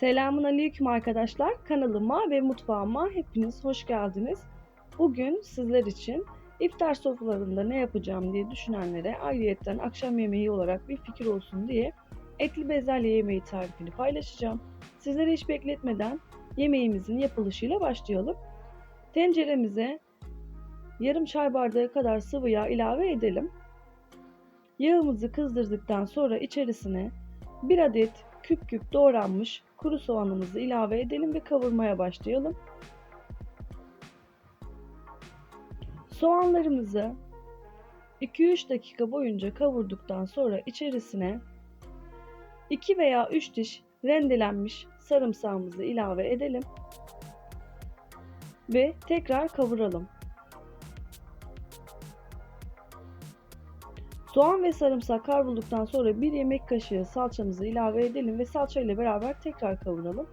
Selamun Aleyküm arkadaşlar. Kanalıma ve mutfağıma hepiniz hoş geldiniz. Bugün sizler için iftar sofralarında ne yapacağım diye düşünenlere ayrıyetten akşam yemeği olarak bir fikir olsun diye etli bezelye yemeği tarifini paylaşacağım. Sizleri hiç bekletmeden yemeğimizin yapılışıyla başlayalım. Tenceremize yarım çay bardağı kadar sıvı yağ ilave edelim. Yağımızı kızdırdıktan sonra içerisine bir adet küp küp doğranmış kuru soğanımızı ilave edelim ve kavurmaya başlayalım. Soğanlarımızı 2-3 dakika boyunca kavurduktan sonra içerisine 2 veya 3 diş rendelenmiş sarımsağımızı ilave edelim ve tekrar kavuralım. Soğan ve sarımsak kavrulduktan sonra bir yemek kaşığı salçamızı ilave edelim ve salça ile beraber tekrar kavuralım.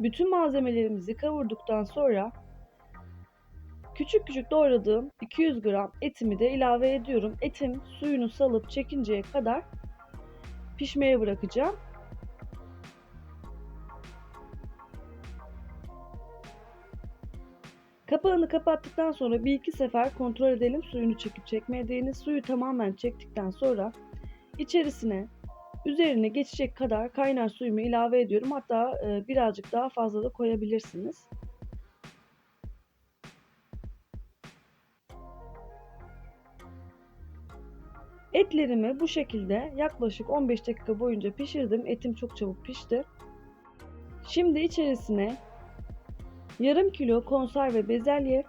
Bütün malzemelerimizi kavurduktan sonra küçük küçük doğradığım 200 gram etimi de ilave ediyorum. Etim suyunu salıp çekinceye kadar pişmeye bırakacağım. Kapağını kapattıktan sonra bir iki sefer kontrol edelim suyunu çekip çekmediğini. Suyu tamamen çektikten sonra içerisine üzerine geçecek kadar kaynar suyumu ilave ediyorum. Hatta birazcık daha fazla da koyabilirsiniz. Etlerimi bu şekilde yaklaşık 15 dakika boyunca pişirdim. Etim çok çabuk pişti. Şimdi içerisine yarım kilo konserve bezelye,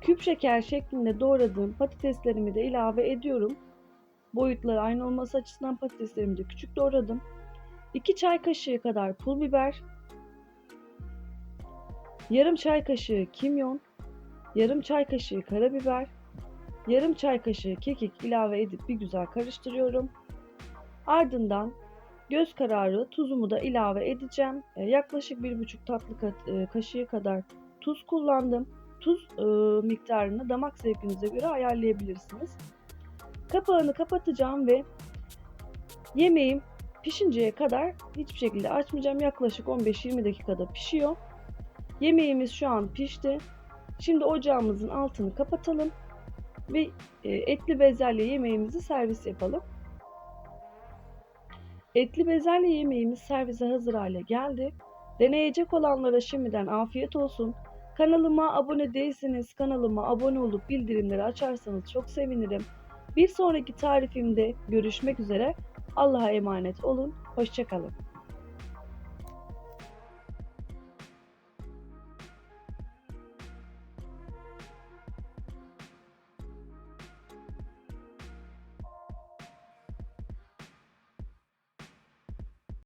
küp şeker şeklinde doğradığım patateslerimi de ilave ediyorum. Boyutları aynı olması açısından patateslerimi de küçük doğradım. 2 çay kaşığı kadar pul biber, yarım çay kaşığı kimyon, yarım çay kaşığı karabiber, yarım çay kaşığı kekik ilave edip bir güzel karıştırıyorum. Ardından göz kararı tuzumu da ilave edeceğim. Yaklaşık bir buçuk tatlı kaşığı kadar tuz kullandım. Tuz miktarını damak zevkinize göre ayarlayabilirsiniz. Kapağını kapatacağım ve yemeğim pişinceye kadar hiçbir şekilde açmayacağım. Yaklaşık 15-20 dakikada pişiyor. Yemeğimiz şu an pişti. Şimdi ocağımızın altını kapatalım ve etli bezelye yemeğimizi servis yapalım. Etli bezelye yemeğimiz servise hazır hale geldi. Deneyecek olanlara şimdiden afiyet olsun. Kanalıma abone değilseniz kanalıma abone olup bildirimleri açarsanız çok sevinirim. Bir sonraki tarifimde görüşmek üzere. Allah'a emanet olun. Hoşçakalın.